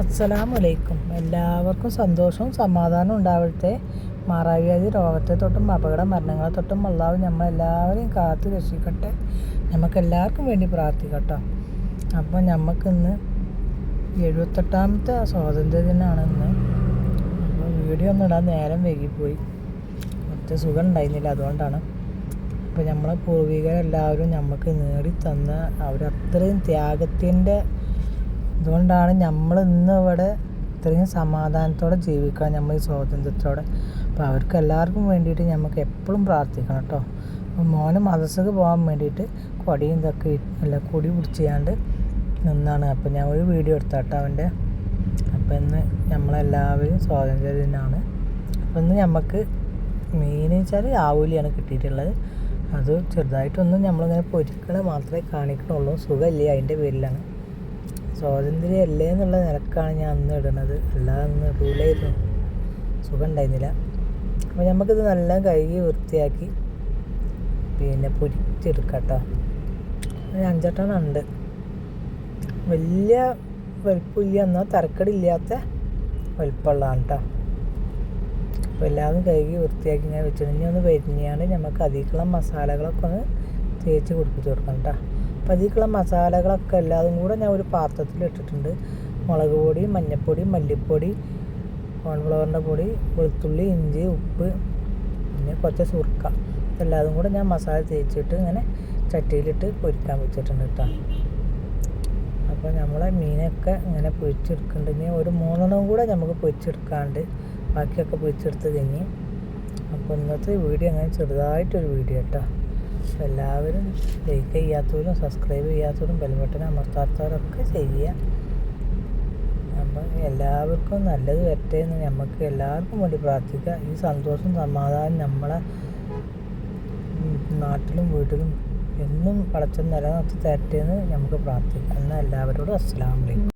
അസ്സലാമു അലൈക്കും എല്ലാവർക്കും സന്തോഷവും സമാധാനവും ഉണ്ടാവട്ടെ. മാറാവ്യാധി രോഗത്തെ തൊട്ടും അപകട മരണങ്ങളെ തൊട്ടും അള്ളാഹു നമ്മളെല്ലാവരെയും കാത്തു രക്ഷിക്കട്ടെ. നമുക്ക് എല്ലാവർക്കും വേണ്ടി പ്രാർത്ഥിക്കട്ടോ. അപ്പോൾ നമുക്കിന്ന് എഴുപത്തെട്ടാമത്തെ സ്വാതന്ത്ര്യ ദിനമാണ് ഇന്ന്. അപ്പോൾ വീഡിയോ ഒന്നും ഇടാൻ നേരം വൈകിപ്പോയി. ഒറ്റ സുഖം ഉണ്ടായിരുന്നില്ല അതുകൊണ്ടാണ്. അപ്പോൾ നമ്മളെ പൂർവികരെല്ലാവരും നമുക്ക് നേടി തന്ന അവരത്രയും ത്യാഗത്തിന്റെ അതുകൊണ്ടാണ് നമ്മൾ ഇന്ന് ഇവിടെ ഇത്രയും സമാധാനത്തോടെ ജീവിക്കാൻ നമ്മൾ ഈ സ്വാതന്ത്ര്യത്തോടെ. അപ്പോൾ അവർക്ക് എല്ലാവർക്കും വേണ്ടിയിട്ട് നമുക്ക് എപ്പോഴും പ്രാർത്ഥിക്കണം കേട്ടോ മോന് മദർസക്ക് പോകാൻ വേണ്ടിയിട്ട് കൊടിയും ഇതൊക്കെ അല്ല കൊടി പിടിച്ചാണ്ട് നിന്നാണ്. അപ്പോൾ ഞാൻ ഒരു വീഡിയോ എടുത്താട്ടോ അവന്റെ. അപ്പോൾ ഇന്ന് നമ്മളെല്ലാവരും സ്വാതന്ത്ര്യ ദിനമാണ് അപ്പോൾ ഇന്ന് നമുക്ക് മീൻ വെച്ചാൽ ആവൂലിയാണ് കിട്ടിയിട്ടുള്ളത്. അത് ചെറുതായിട്ടൊന്നും നമ്മളിങ്ങനെ പൊരിക്കണ മാത്രമേ കാണിക്കണുള്ളൂ. സുഖമില്ല? അതിന്റെ പേരിലാണ്. സ്വാതന്ത്ര്യം അല്ലേ എന്നുള്ള നിലക്കാണ് ഞാൻ അന്ന് ഇടണത് അല്ലാതെ അന്ന് ഇടൂലായിരുന്നു. സുഖം ഉണ്ടായിരുന്നില്ല അപ്പോൾ നമുക്കിത് നല്ല കഴുകി വൃത്തിയാക്കി പിന്നെ പൊരിച്ചെടുക്കാം കേട്ടോ ഒരു വലിയ വലിപ്പമില്ല എന്നാൽ തരക്കടില്ലാത്ത വലിപ്പമുള്ളതാണ് കേട്ടോ അപ്പോൾ എല്ലാതും കഴുകി വൃത്തിയാക്കി ഇങ്ങനെ വെച്ചിട്ട് ഇനി ഒന്ന് വരിഞ്ഞാണ് നമുക്ക് അധികമുള്ള മസാലകളൊക്കെ ഒന്ന് തേച്ച് കുടിപ്പിച്ച് കൊടുക്കണം കേട്ടോ അപ്പോൾ അതിലേക്കുള്ള മസാലകളൊക്കെ എല്ലാതും കൂടെ ഞാൻ ഒരു പാത്രത്തിൽ ഇട്ടിട്ടുണ്ട്. മുളക് പൊടി മഞ്ഞൾപ്പൊടി മല്ലിപ്പൊടി കോൺഫ്ലവറിന്റെ പൊടി വെളുത്തുള്ളി ഇഞ്ചി ഉപ്പ് പിന്നെ കുറച്ച് സുർക്ക. എല്ലാതും കൂടെ ഞാൻ മസാല തേച്ചിട്ട് ഇങ്ങനെ ചട്ടിയിലിട്ട് പൊരിക്കാൻ വെച്ചിട്ടുണ്ട് കേട്ടോ. അപ്പോൾ നമ്മളെ മീനൊക്കെ ഇങ്ങനെ പൊരിച്ചെടുക്കുന്നുണ്ടെങ്കിൽ ഒരു മൂന്നെണ്ണം കൂടെ നമുക്ക് പൊരിച്ചെടുക്കാണ്ട് ബാക്കിയൊക്കെ പൊരിച്ചെടുത്ത് കഴിഞ്ഞ് അപ്പോൾ ഇന്നത്തെ വീഡിയോ അങ്ങനെ ചെറുതായിട്ടൊരു വീഡിയോ കേട്ടോ. അപ്പോൾ എല്ലാവരും ലൈക്ക് ചെയ്യാത്തവരും സബ്സ്ക്രൈബ് ചെയ്യാത്തവരും ബെൽബട്ടൺ അമർത്താത്തവരൊക്കെ ചെയ്യുക. അപ്പം എല്ലാവർക്കും നല്ലത് വരട്ടെ എന്ന് നമുക്ക് എല്ലാവർക്കും വേണ്ടി പ്രാർത്ഥിക്കുക. ഈ സന്തോഷം സമാധാനം നമ്മളെ നാട്ടിലും വീട്ടിലും എന്നും പടച്ചം നിലനിർത്തി തരട്ടെ എന്ന് നമുക്ക് പ്രാർത്ഥിക്കാം. എന്നാൽ എല്ലാവരോടും അസ്സലാമു അലൈക്കും.